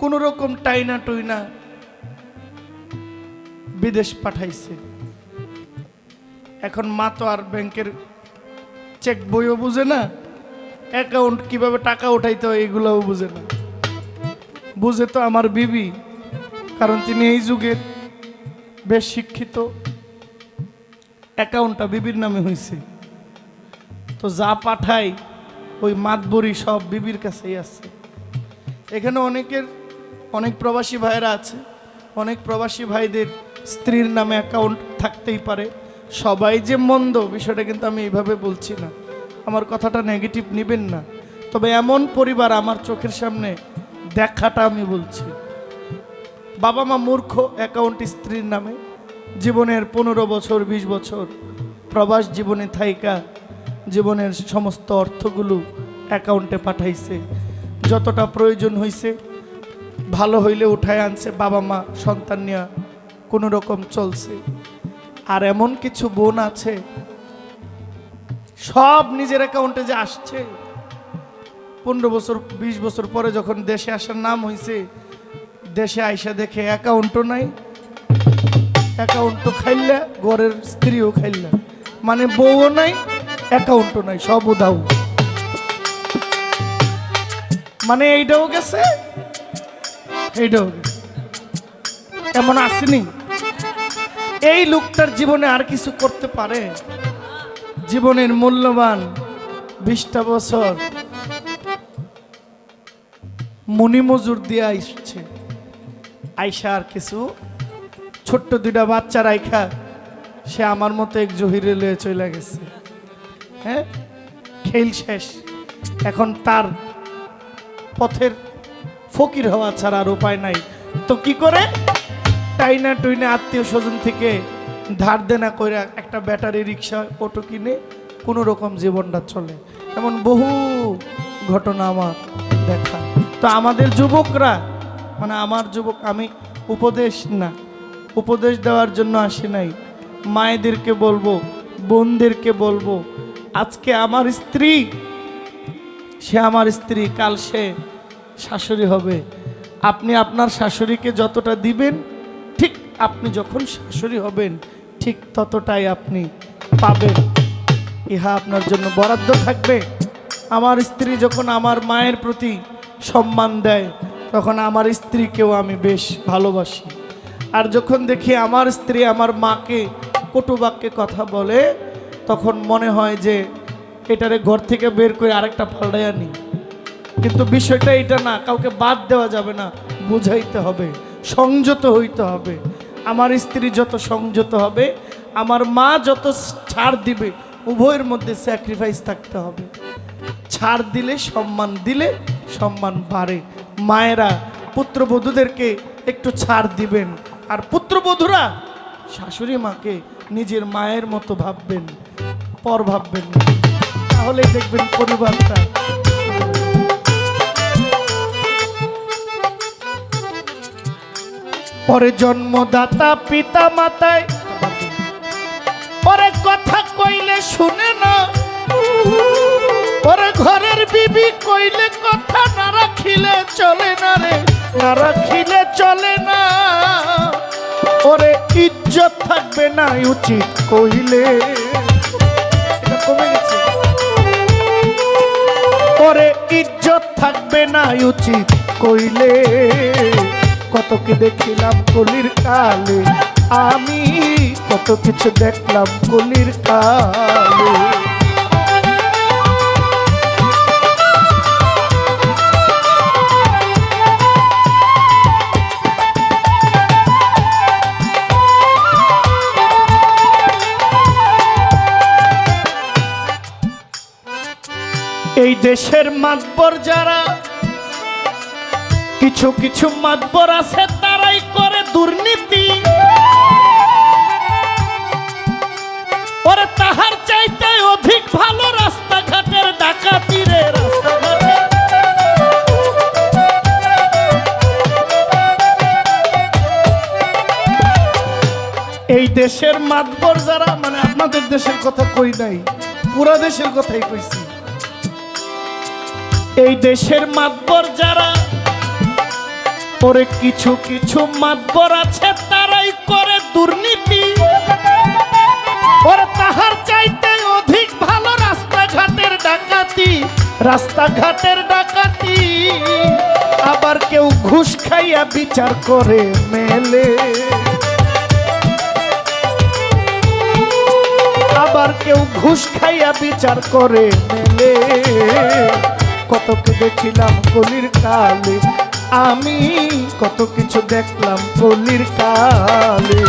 কোন রকম টাইনা টুইনা বিদেশ পাঠাইছে। এখন মা তো আর ব্যাংকের চেক বইও বুঝে না, অ্যাকাউন্ট কীভাবে টাকা উঠাইতে হয় এগুলোও বুঝে না। বুঝে তো আমার বিবি, কারণ তিনি এই যুগের বেশ শিক্ষিত। অ্যাকাউন্টটা বিবির নামে হয়েছে তো যা পাঠাই ওই মাতবরি সব বিবির কাছেই আছে। এখানে অনেকের অনেক প্রবাসী ভাইয়েরা আছে, অনেক প্রবাসী ভাইদের স্ত্রীর নামে অ্যাকাউন্ট থাকতেই পারে। সবাই যে মন্দ, বিষয়টা কিন্তু আমি এইভাবে বলছি না। আমার কথাটা নেগেটিভ নেবেন না। তবে এমন পরিবার আমার চোখের সামনে দেখাটা আমি বলছি। বাবা মা মূর্খ অ্যাকাউন্ট স্ত্রীর নামে। জীবনের পনেরো বছর ২০ বছর প্রবাস জীবনে থাইকা, জীবনের সমস্ত অর্থগুলো অ্যাকাউন্টে পাঠাইছে। যতটা প্রয়োজন হয়েছে ভালো হইলে উঠায় আনছে বাবা মা, সন্তান নিয়ে কোনো রকম চলছে। আর এমন কিছু বোন আছে, সব নিজের অ্যাকাউন্টে যে আসছে। পনেরো বছর ২০ বছর পরে যখন দেশে আসার নাম হয়েছে দেশে আইসা দেখে অ্যাকাউন্টও নাই অ্যাকাউন্টও খাইলা ঘরের স্ত্রীও খাইলা মানে বউও নাই অ্যাকাউন্টও নাই, সব উদাও মানে এইটাও গেছে এইটাও এমন আসেনি। এই লোকটার জীবনে আর কিছু করতে পারে? জীবনের মূল্যবান বিশটা বছর মজুর দিয়ে আসছে। আইসা আর কিছু ছোট্ট দুইটা বাচ্চা রাইখা, সে আমার মতো এক জহিরে লয়ে চলে গেছে। হ্যাঁ? খেল শেষ। এখন তার পথের ফকির হওয়া ছাড়া আর উপায় নাই। তো কি করে? টাইনা টুইনা আত্মীয় স্বজন থেকে ধার দেনা করে একটা ব্যাটারি রিক্সা, অটো কিনে কোনো রকম জীবনটা চলে। এমন বহু ঘটনা আমার দেখা। তো আমাদের যুবকরা মানে আমার যুবক, আমি উপদেশ না। উপদেশ দেওয়ার জন্য আসি নাই। মায়েদেরকে বলব, বোনদেরকে বলব, আজকে আমার স্ত্রী, সে আমার স্ত্রী, কাল সে শাশুড়ি হবে। আপনি আপনার শাশুড়িকে যতটা দিবেন, ঠিক আপনি যখন শাশুড়ি হবেন, ঠিক ততটাই আপনি পাবেন। ইহা আপনার জন্য বরাদ্দ থাকবে। আমার স্ত্রী যখন আমার মায়ের প্রতি সম্মান দেয়, তখন আমার স্ত্রীকেও আমি বেশ ভালোবাসি। আর যখন দেখি আমার স্ত্রী আমার মাকে কটু বাক্যে কথা বলে, তখন মনে হয় যে এটারে ঘর থেকে বের করে আরেকটা পাল্টাই আনি কিন্তু বিষয়টা এটা না, কাউকে বাদ দেওয়া যাবে না, বুঝাইতে হবে, সংযত হইতে হবে। আমার স্ত্রী যত সংযত হবে, আমার মা যত ছাড় দিবে, উভয়ের মধ্যে স্যাক্রিফাইস থাকতে হবে। ছাড় দিলে সম্মান দিলে সম্মান বাড়ে। মায়েরা পুত্রবধূদেরকে একটু ছাড় দিবেন, আর পুত্রবধূরা শাশুড়ি মাকে নিজের মায়ের মতো ভাববেন, পর ভাববেন না। তাহলেই দেখবেন পরিবারটা পরে জন্মদাতা পিতা মাতায়। পরে কথা কইলে শুনে না। পরে ঘরের বিবি কইলে কথা না রাখিলে চলে না রে, না রাখিলে চলে না। ওরে ইজ্জত থাকবে না উচিত কইলে পরে ইজ্জত থাকবে না উচিত কইলে কত কি দেখিলাম কলির কালে? আমি কত কিছু দেখলাম কলির কালে। এই দেশের মাতবর যারা কিছু কিছু মাতবর আছে, তারাই করে দুর্নীতি। ওরে তাহার চাইতে অধিক ভালো রাস্তাঘাটের ডাকাতি এই দেশের মাতবর যারা মানে আপনাদের দেশের কথা কই নাই, পুরা দেশের কথাই কইছি। এই দেশের মাতবর যারা ওরে কিছু কিছু মাতবর আছে, তারাই করে দুর্নীতি। তাহার চাইতে অধিক ভালো রাস্তাঘাটের ডাকাতি রাস্তাঘাটের ডাকাতি। আবার কেউ ঘুষ খাইয়া বিচার করে মেলে। আবার কেউ ঘুষ খাইয়া বিচার করে মেলে। কতকে দেখিলাম কলির কালে আমি কত কিছু দেখলাম কলির কালে।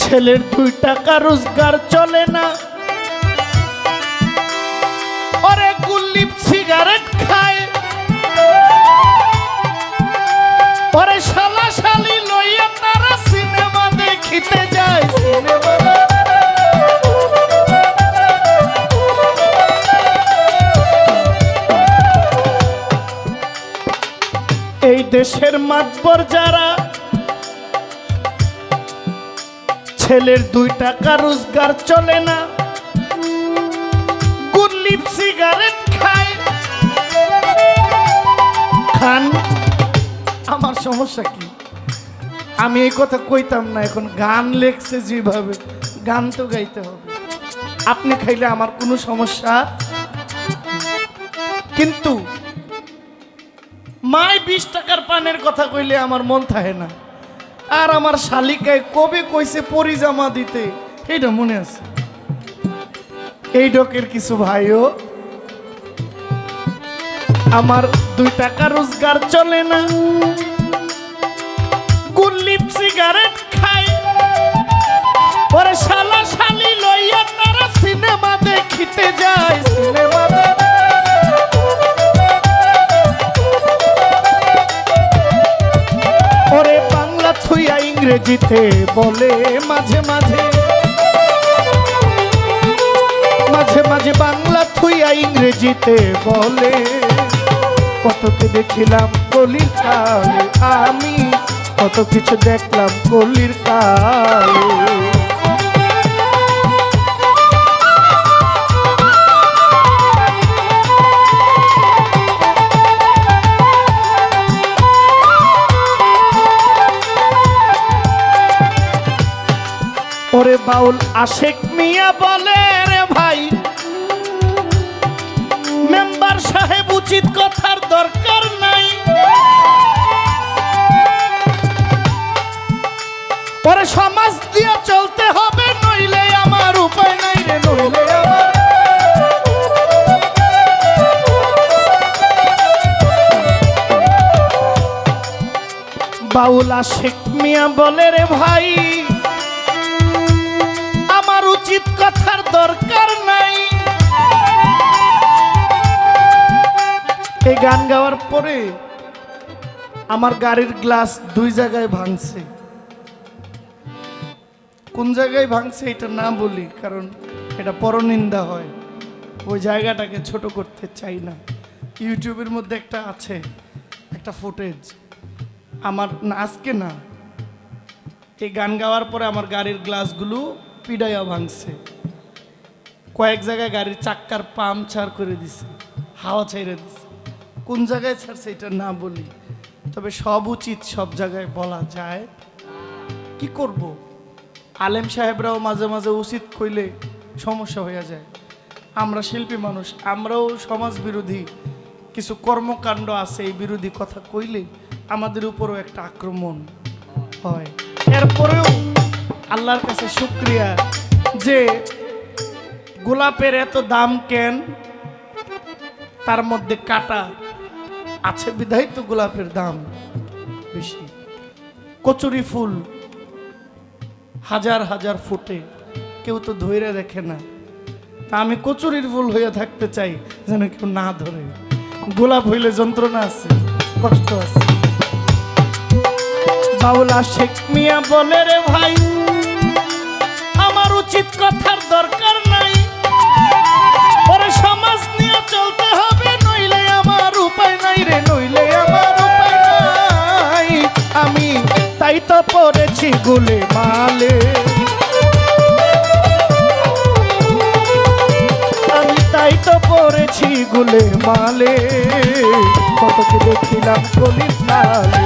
ছেলের দুই টাকা রোজগার চলে না। ওরে গুল্লিপ সিগারেট খায় ওরে শালা শালি লইয়া তারা সিনেমা দেখিতে যায়। এই দেশের মাতবর যারা, ছেলের দুই টাকা রোজগার চলে না। গুল্লিপ সিগারেট খায়। খান সমস্যা কি? আমি এই কথা কইতাম না, এখন গান লেখছে যেভাবে, গান তো গাইতে হবে। আপনি খাইলে আমার কোনো সমস্যা? কিন্তু মাই বিশ টাকার পানের কথা কইলে আমার মন থাকে না। আর আমার শালিকায় কবে কইছে পরিজামা দিতে? এইটা মনে আছে। এই ডকের কিছু ভাইও, আমার দুই টাকা রোজগার চলে না। গুল্লিপ সিগারেট খাই ওরে শালা শালি লইয়া তারা সিনেমা দেখিতে যায়। সিনেমা ওরে বাংলা থুইয়া ইংরেজিতে বলে মাঝে মাঝে। মাঝে মাঝে বাংলা থুইয়া ইংরেজিতে বলে। কতকে দেখিলাম কলির কালে আমি কত কিছু দেখলাম কলির কালে। ওরে বাউল আশেক মিয়া বলে রে ভাই ওরে সমাজ দিয়ে চলতে হবে, নইলে আমার উপায় নাই রে, নইলে বাউলা শেখ মিয়া বলে রে ভাই, আমার উচিত কথার দরকার নাই। এই গান গাওয়ার পরে আমার গাড়ির গ্লাস দুই জায়গায় ভাঙছে। কোন জায়গায় ভাঙছে এটা না বলি, কারণ এটা পরনিন্দা হয়। ওই জায়গাটাকে ছোট করতে চাই না। ইউটিউবের মধ্যে একটা আছে, একটা ফুটেজ। আমার না, আজকে না, এই গান গাওয়ার পরে আমার গাড়ির গ্লাসগুলো পিডাইয়া ভাঙছে। কয়েক জায়গায় গাড়ির চাক্কার পাংচার করে দিছে, হাওয়া ছাইরে দিছে। কোন জায়গায় ছাড়ছে এটা না বলি, তবে সব উচিত সব জায়গায় বলা যায়। কি করব? আলেম সাহেবরাও মাঝে মাঝে উচিত কইলে সমস্যা হয়ে যায়। আমরা শিল্পী মানুষ, আমরাও সমাজ বিরোধী। কিছু কর্মকাণ্ড আছে, এই বিরোধী কথা কইলে আমাদের উপরও একটা আক্রমণ হয়। এরপরেও আল্লাহর কাছে শুক্রিয়া যে গোলাপের এত দাম কেন, তার মধ্যে কাটা আছে বিধায়িত গোলাপের দাম বেশি। কচুরি ফুল হাজার হাজার ফুটে। কেউ তো ধৈরে দেখে না। তা আমি কচুরির ফুল হয়ে থাকতে চাই, যেন কেউ না ধরে। গোলাপ হইলে যন্ত্রণা আছে, কষ্ট আছে। বাউলা শেখ মিয়া বলে রে ভাই, আমার উচিত কথার দরকার পড়েছি গুলে মালে। আমি তাই তো পড়েছি গুলে মালে। কত কি দেখিলাম কলির কালে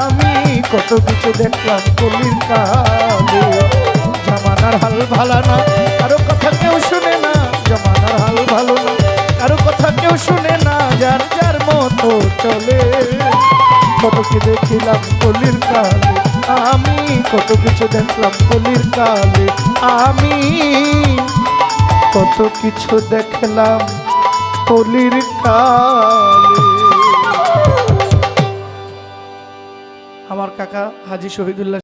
আমি কত কিছু দেখলাম কলির কালে জামানার হাল ভালো না, কারও কথা কেউ শুনে না, জামানার হাল ভালো না, কারও কথা কেউ শুনে না, যার যার মতো চলে। কত কি দেখিলাম কলির কালে আমি কত কিছু দেখলাম কলির কালে। আমি কত কিছু দেখলাম কলির কালে। আমার কাকা হাজি শহীদুল্লাহ